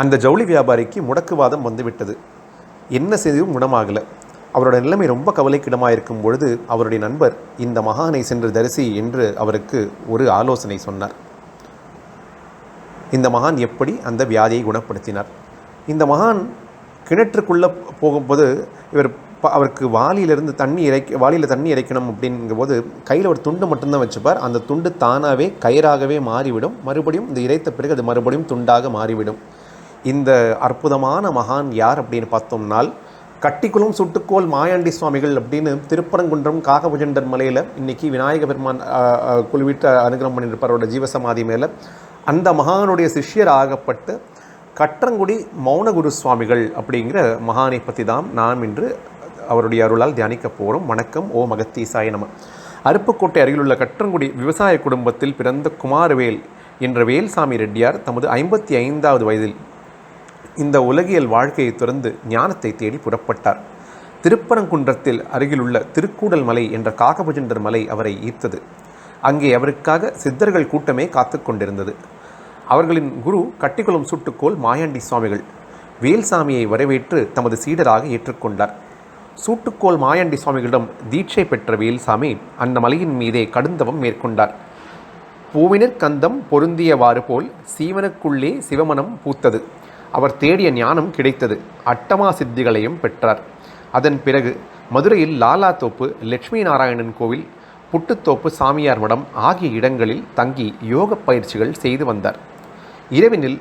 அந்த ஜவுளி வியாபாரிக்கு முடக்குவாதம் வந்துவிட்டது. என்ன செய்தும் குணமாகலை. அவரோட நிலைமை ரொம்ப கவலைக்கிடமாக இருக்கும் பொழுது அவருடைய நண்பர் இந்த மகானை சென்று தரிசி என்று அவருக்கு ஒரு ஆலோசனை சொன்னார். இந்த மகான் எப்படி அந்த வியாதியை குணப்படுத்தினார்? இந்த மகான் கிணற்றுக்குள்ளே போகும்போது இவர் அவருக்கு வாளியிலிருந்து தண்ணி இறைக்க வாளியில் தண்ணி இறைக்கணும் அப்படிங்கும்போது கையில் ஒரு துண்டு மட்டும்தான் வச்சுப்பார். அந்த துண்டு தானாகவே கயிறாகவே மாறிவிடும். மறுபடியும் இந்த இறைத்த பிறகு அது மறுபடியும் துண்டாக மாறிவிடும். இந்த அற்புதமான மகான் யார் அப்படின்னு பார்த்தோம்னால் கட்டிக்குளம் சுட்டுக்கோல் மாயாண்டி சுவாமிகள் அப்படின்னு திருப்பரங்குன்றம் காகபுஜண்டர் மலையில் இன்னைக்கு விநாயக பெருமான் குழுவிட்டு அனுகிரகம் பண்ணியிருப்பாரோட ஜீவசமாதி மேலே. அந்த மகானுடைய சிஷ்யர் ஆகப்பட்டு கற்றங்குடி மௌனகுரு சுவாமிகள் அப்படிங்கிற மகானை பற்றி தான் நாம் இன்று அவருடைய அருளால் தியானிக்க போகிறோம் வணக்கம். ஓ மகத்தீசாய நம. அருப்புக்கோட்டை அருகிலுள்ள கற்றங்குடி விவசாய குடும்பத்தில் பிறந்த குமாரவேல் என்ற வேல்சாமி ரெட்டியார் தமது ஐம்பத்தி ஐந்தாவது வயதில் இந்த உலகியல் வாழ்க்கையை துறந்து ஞானத்தை தேடி புறப்பட்டார். திருப்பரங்குன்றத்தில் அருகிலுள்ள திருக்கூடல் மலை என்ற காகபுஜண்டர் மலை அவரை ஈர்த்தது. அங்கே அவருக்காக சித்தர்கள் கூட்டமே காத்து கொண்டிருந்தது. அவர்களின் குரு கட்டிக்குளம் சுட்டுக்கோள் மாயாண்டி சுவாமிகள் வேல்சாமியை வரவேற்று தமது சீடராக ஏற்றுக்கொண்டார். சூட்டுக்கோள் மாயாண்டி சுவாமிகளிடம் தீட்சை பெற்ற வேல்சாமி அந்த மலையின் மீதே கடுந்தவம் மேற்கொண்டார். பூவினர் கந்தம் பொருந்தியவாறு போல் சீவனுக்குள்ளே சிவமனம் பூத்தது. அவர் தேடிய ஞானம் கிடைத்தது. அட்டமா சித்திகளையும் பெற்றார். அதன் பிறகு மதுரையில் லாலா தோப்பு லட்சுமி நாராயணன் கோவில் புட்டுத்தோப்பு சாமியார் மடம் ஆகிய இடங்களில் தங்கி யோக பயிற்சிகள் செய்து வந்தார். இரவினில்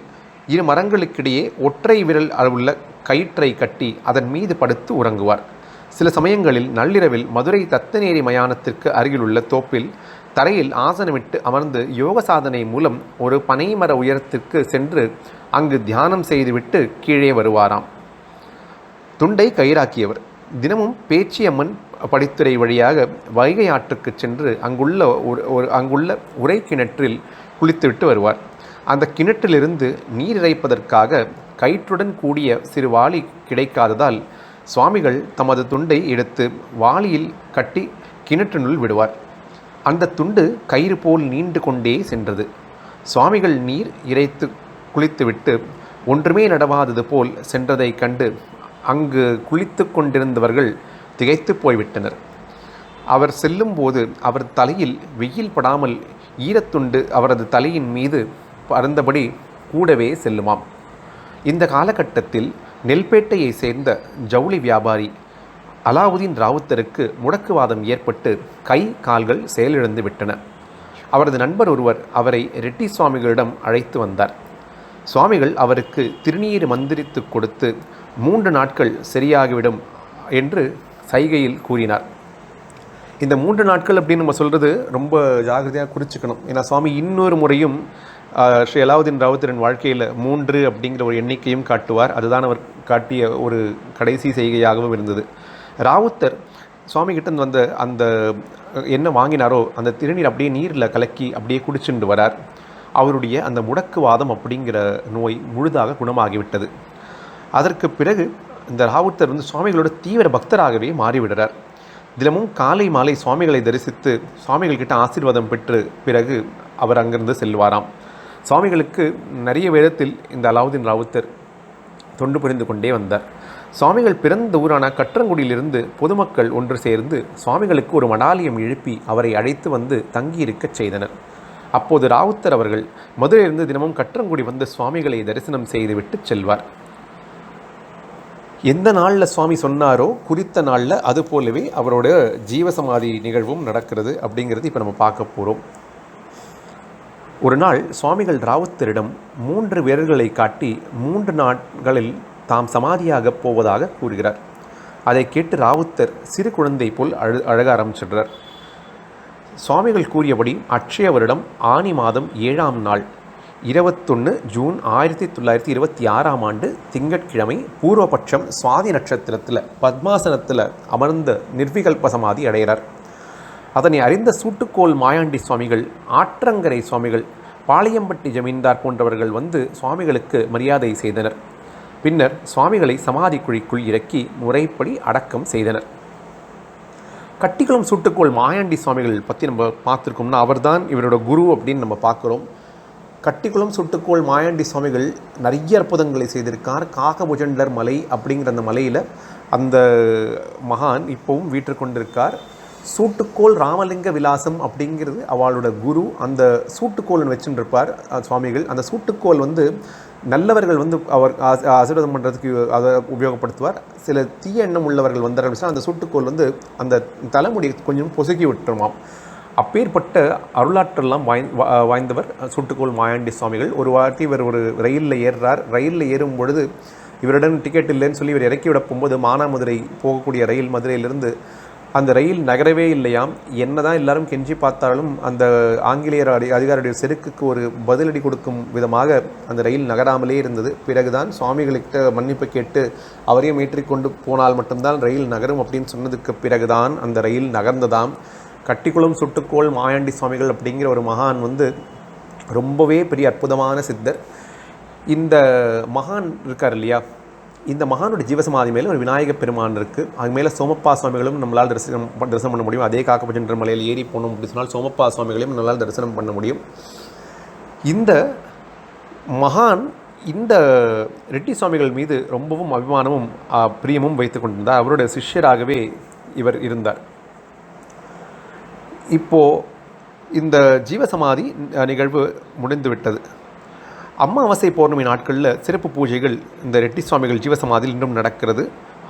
இரு மரங்களுக்கிடையே ஒற்றை விரல் அளவுள்ள கயிற்றை கட்டி அதன் மீது படுத்து உறங்குவார். சில சமயங்களில் நள்ளிரவில் மதுரை தத்தநேரி மயானத்திற்கு அருகிலுள்ள தோப்பில் தரையில் ஆசனமிட்டு அமர்ந்து யோக சாதனை மூலம் ஒரு பனைமர உயரத்திற்கு சென்று அங்கு தியானம் செய்துவிட்டு கீழே வருவாராம். துண்டை கயிறாக்கியவர். தினமும் பேச்சியம்மன் படித்துறை வழியாக வைகை ஆற்றுக்கு சென்று அங்குள்ள ஒரு ஒரு அங்குள்ள உரை கிணற்றில் குளித்துவிட்டு வருவார். அந்த கிணற்றிலிருந்து நீர் இறைப்பதற்காக கயிற்றுடன் கூடிய சிறு வாளி கிடைக்காததால் சுவாமிகள் தமது துண்டை எடுத்து வாளியில் கட்டி கிணற்றினுள் விடுவார். அந்த துண்டு கயிறு போல் நீண்டு கொண்டே சென்றது. சுவாமிகள் நீர் இறைத்து குளித்துவிட்டு ஒன்றுமே நடவாதது போல் சென்றதைக் கண்டு அங்கு குளித்து கொண்டிருந்தவர்கள் திகைத்து போய்விட்டனர். அவர் செல்லும்போது அவர் தலையில் வெயில் படாமல் ஈரத்துண்டு அவரது தலையின் மீது பறந்தபடி கூடவே செல்லுமாம். இந்த காலகட்டத்தில் நெல்பேட்டையை சேர்ந்த ஜவுளி வியாபாரி அலாவுதீன் ராவுத்தருக்கு முடக்குவாதம் ஏற்பட்டு கை கால்கள் செயலிழந்து விட்டன. அவரது நண்பர் ஒருவர் அவரை ரெட்டி சுவாமிகளிடம் அழைத்து வந்தார். சுவாமிகள் அவருக்கு திருநீர் மந்திரித்து கொடுத்து மூன்று நாட்கள் சரியாகிவிடும் என்று சைகையில் கூறினார். இந்த மூன்று நாட்கள் அப்படின்னு நம்ம சொல்கிறது ரொம்ப ஜாகிரதையாக குறிச்சுக்கணும். ஏன்னா சுவாமி இன்னொரு முறையும் ஸ்ரீ அலாவுதீன் ராவுத்தரின் வாழ்க்கையில் மூன்று அப்படிங்கிற ஒரு எண்ணிக்கையும் காட்டுவார். அதுதான் அவர் காட்டிய ஒரு கடைசி செய்கையாகவும் இருந்தது. ராவுத்தர் சுவாமி கிட்ட வந்த அந்த என்ன வாங்கினாரோ அந்த திருநீர் அப்படியே நீரில் கலக்கி அப்படியே குடிச்சுண்டு வரார். அவருடைய அந்த முடக்குவாதம் அப்படிங்கிற நோய் முழுதாக குணமாகிவிட்டது. அதற்கு பிறகு இந்த ராவுத்தர் வந்து சுவாமிகளோட தீவிர பக்தராகவே மாறிவிடுறார். தினமும் காலை மாலை சுவாமிகளை தரிசித்து சுவாமிகள் கிட்ட ஆசீர்வாதம் பெற்று பிறகு அவர் அங்கிருந்து செல்வாராம். சுவாமிகளுக்கு நிறைய வேதத்தில் இந்த அலாவுதீன் ராவுத்தர் தொண்டு புரிந்து கொண்டே வந்தார். சுவாமிகள் பிறந்த ஊரான கற்றங்குடியிலிருந்து பொதுமக்கள் ஒன்று சேர்ந்து சுவாமிகளுக்கு ஒரு மடாலயம் எழுப்பி அவரை அழைத்து வந்து தங்கியிருக்கச் செய்தனர். அப்போது ராவுத்தர் அவர்கள் மதுரையிலிருந்து தினமும் கற்றங்குடி வந்து சுவாமிகளை தரிசனம் செய்துவிட்டு செல்வார். எந்த நாளில் சுவாமி சொன்னாரோ குறித்த நாளில் அது போலவே அவரோட ஜீவசமாதி நிகழ்வும் நடக்கிறது அப்படிங்கிறது இப்போ நம்ம பார்க்க போகிறோம் ஒரு நாள் சுவாமிகள் ராவுத்தரிடம் மூன்று வீரர்களை காட்டி மூன்று நாட்களில் தாம் சமாதியாகப் போவதாக கூறுகிறார். அதை கேட்டு ராவுத்தர் சிறு குழந்தை போல் அழு அழக ஆரம்பிச்சிடுறார். சுவாமிகள் கூறியபடி அட்சய வருடம் ஆனி மாதம் ஏழாம் நாள் இருபத்தொன்று ஜூன் ஆயிரத்தி தொள்ளாயிரத்தி இருபத்தி ஆறாம் ஆண்டு திங்கட்கிழமை பூர்வபட்சம் சுவாதி நட்சத்திரத்தில் பத்மாசனத்தில் அமர்ந்த நிர்விகல்ப சமாதி அடைகிறார். அதனை அறிந்த சூட்டுக்கோள் மாயாண்டி சுவாமிகள் ஆற்றங்கரை சுவாமிகள் பாளையம்பட்டி ஜமீன்தார் போன்றவர்கள் வந்து சுவாமிகளுக்கு மரியாதை செய்தனர். பின்னர் சுவாமிகளை சமாதி குழிக்குள் இறக்கி முறைப்படி அடக்கம் செய்தனர். கட்டிக்குளம் சூட்டுக்கோள் மாயாண்டி சுவாமிகள் பற்றி நம்ம பார்த்துருக்கோம்னா அவர்தான் இவரோட குரு அப்படின்னு நம்ம பார்க்குறோம். கட்டிக்குளம் சுட்டுக்கோள் மாயாண்டி சுவாமிகள் நிறைய அற்புதங்களை செய்திருக்கார். காகபுஜண்டர் மலை அப்படிங்கிற அந்த மலையில் அந்த மகான் இப்போவும் வீற்று கொண்டிருக்கார் சூட்டுக்கோள் ராமலிங்க விலாசம் அப்படிங்கிறது அவளோட குரு. அந்த சூட்டுக்கோள் வச்சுருப்பார் சுவாமிகள். அந்த சூட்டுக்கோள் வந்து நல்லவர்கள் வந்து அவர் ஆசீர்வாதம் பண்ணுறதுக்கு அதை உபயோகப்படுத்துவார். சில தீய எண்ணம் உள்ளவர்கள் வந்தார்கள் அப்படின்னா அந்த சூட்டுக்கோள் வந்து அந்த தலைமுடி கொஞ்சம் பொசுக்கி விட்டுருமாம். அப்பேற்பட்ட அருளாற்றெல்லாம் வாய் வா- வாய்ந்தவர் சுட்டுக்கோள் மாயாண்டி சுவாமிகள். ஒரு வாட்டி இவர் ஒரு ரயிலில் ஏறுறார். ரயிலில் ஏறும் பொழுது இவரிடம் டிக்கெட் இல்லைன்னு சொல்லி இவர் இறக்கி விட போகும்போது மானாமதுரை போகக்கூடிய ரயில் மதுரையிலிருந்து அந்த ரயில் நகரவே இல்லையாம். என்னதான் எல்லாரும் கெஞ்சி பார்த்தாலும் அந்த ஆங்கிலேயர் அடி அதிகாரியுடைய செருக்குக்கு ஒரு பதிலடி கொடுக்கும் விதமாக அந்த ரயில் நகராமலே இருந்தது. பிறகுதான் சுவாமிகளுக்கிட்ட மன்னிப்பு கேட்டு அவரையும் ஏற்றிக்கொண்டு போனால் மட்டும்தான் ரயில் நகரும் அப்படின்னு சொன்னதுக்கு பிறகுதான் அந்த ரயில் நகர்ந்ததாம். கட்டிக்குளம் சுட்டுக்கோள் மாயாண்டி சுவாமிகள் அப்படிங்கிற ஒரு மகான் வந்து ரொம்பவே பெரிய அற்புதமான சித்தர். இந்த மகான் இருக்கார் இல்லையா? இந்த மகானோட ஜீவசமாதி மேலே ஒரு விநாயகப் பெருமான் இருக்குது அது மேலே சோமப்பா சுவாமிகளும் நம்மளால் தரிசனம் தரிசனம் பண்ண முடியும். அதே காக்கபஜன்ற மலையில் ஏறி போனோம் அப்படின்னு சொன்னால் சோமப்பா சுவாமிகளையும் நம்மளால் தரிசனம் பண்ண முடியும். இந்த மகான் இந்த ரெட்டி சுவாமிகள் மீது ரொம்பவும் அபிமானமும் பிரியமும் வைத்து கொண்டிருந்தார். அவருடைய சிஷ்யராகவே இவர் இருந்தார். இப்போ இந்த ஜீவசமாதி நிகழ்வு முடிந்துவிட்டது. அமாவாசை பௌர்ணமி நாட்களில் சிறப்பு பூஜைகள் இந்த ரெட்டி சுவாமிகள் ஜீவசமாதியில் இன்னும் நடக்கிறது.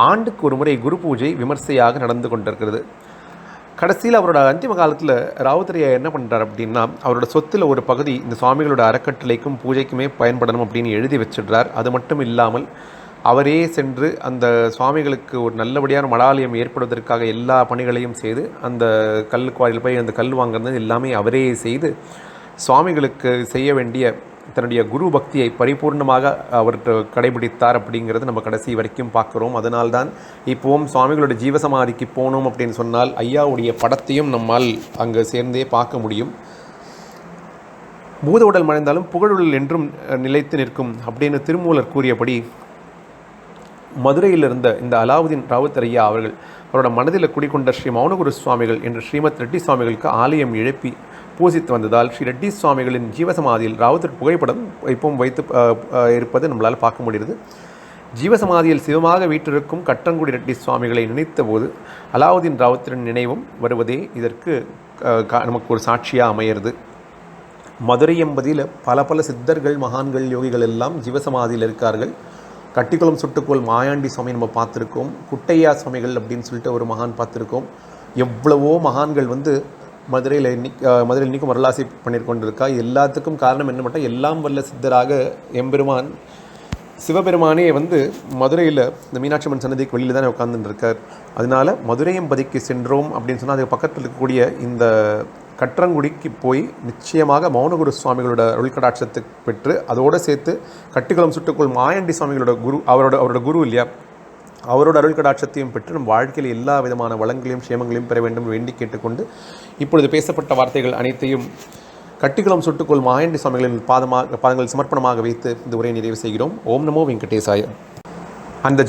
ஆண்டுக்கு ஒரு முறை குரு பூஜை விமர்சையாக நடந்து கொண்டிருக்கிறது. கடைசியில் அவரோட அந்திம காலத்தில் ராவுத்தரையா என்ன பண்ணுறார் அப்படின்னா அவரோட சொத்தில் ஒரு பகுதி இந்த சுவாமிகளோட அறக்கட்டளைக்கும் பூஜைக்குமே பயன்படணும் அப்படின்னு எழுதி வச்சிடுறார். அது மட்டும் இல்லாமல் அவரே சென்று அந்த சுவாமிகளுக்கு ஒரு நல்லபடியான மடாலயம் ஏற்படுவதற்காக எல்லா பணிகளையும் செய்து அந்த கல் குவாரியில் போய் அந்த கல் வாங்குறது எல்லாமே அவரே செய்து சுவாமிகளுக்கு செய்ய வேண்டிய தன்னுடைய குரு பக்தியை பரிபூர்ணமாக அவர் கடைபிடித்தார் அப்படிங்கிறது நம்ம கடைசி வரைக்கும் பார்க்குறோம். அதனால்தான் இப்போவும் சுவாமிகளோட ஜீவசமாதிக்கு போனோம் அப்படின்னு சொன்னால் ஐயாவுடைய படத்தையும் நம்மால் அங்கு சேர்ந்தே பார்க்க முடியும். பூத உடல் மறைந்தாலும் புகழுடல் என்றும் நிலைத்து நிற்கும் அப்படின்னு திருமூலர் கூறியபடி மதுரையில் இருந்த இந்த அலாவுதீன் ராவுத் ஐயா அவர்கள் அவரோட மனதில் குடிக்கொண்ட ஸ்ரீ மௌனகுரு சுவாமிகள் என்று ஸ்ரீமத் ரெட்டி சுவாமிகளுக்கு ஆலயம் எழுப்பி பூசித்து வந்ததால் ஸ்ரீ ரெட்டி சுவாமிகளின் ஜீவசமாதியில் ராவுத்தர் புகைப்படம் இப்பவும் வைத்து இருப்பது நம்மளால் பார்க்க முடிகிறது. ஜீவசமாதியில் சிவமாக வீற்றிருக்கும் கட்டங்குடி ரெட்டி சுவாமிகளை நினைத்தபோது அலாவுதீன் ராவுத்தரின் நினைவும் வருவதே இதற்கு நமக்கு ஒரு சாட்சியாக அமையிறது. மதுரை என்பதில் பல பல சித்தர்கள் மகான்கள் யோகிகள் எல்லாம் ஜீவசமாதியில் இருக்கார்கள். கட்டிக்குளம் சுட்டுக்கோள் மாயாண்டி சுவாமி நம்ம பார்த்துருக்கோம். குட்டையா சுவாமிகள் அப்படின்னு சொல்லிட்டு ஒரு மகான் பார்த்துருக்கோம். எவ்வளவோ மகான்கள் வந்து மதுரையில் இன்னைக்கு மதுரையில் இன்றைக்கும் வரலாசி பண்ணியிருக்கொண்டிருக்கா எல்லாத்துக்கும் காரணம் என்ன மட்டும் எல்லாம் வல்ல சித்தராக எம்பெருமான் சிவபெருமானே வந்து மதுரையில் இந்த மீனாட்சி அம்மன் சன்னதிக்கு வெளியில் தானே உட்காந்துருக்கார் அதனால் மதுரையம்பதிக்கு சென்றோம் அப்படின்னு சொன்னால் அதுக்கு பக்கத்தில் இருக்கக்கூடிய இந்த கற்றங்குடிக்கு போய் நிச்சயமாக மௌனகுரு சுவாமிகளோட உள்கடாட்சத்தை பெற்று அதோடு சேர்த்து கட்டுக்குளம் சுட்டுக்குள் மாயாண்டி சுவாமிகளோட குரு அவரோட அவரோட குரு இல்லையா? அவரோட அருள் கடாட்சத்தையும் பெற்று நம் வாழ்க்கையில் எல்லா விதமான வளங்களையும் க்ஷேமங்களையும் பெற வேண்டும் வேண்டி கேட்டுக்கொண்டு இப்பொழுது பேசப்பட்ட வார்த்தைகள் அனைத்தையும் கட்டுக்குளம் சுட்டுக்கொள் மாயண்டி சுவாமிகளின் பாதமாக பாதங்கள் சமர்ப்பணமாக வைத்து இந்த உரையை நிறைவு செய்கிறோம். ஓம் நமோ வெங்கடேசாய. அந்த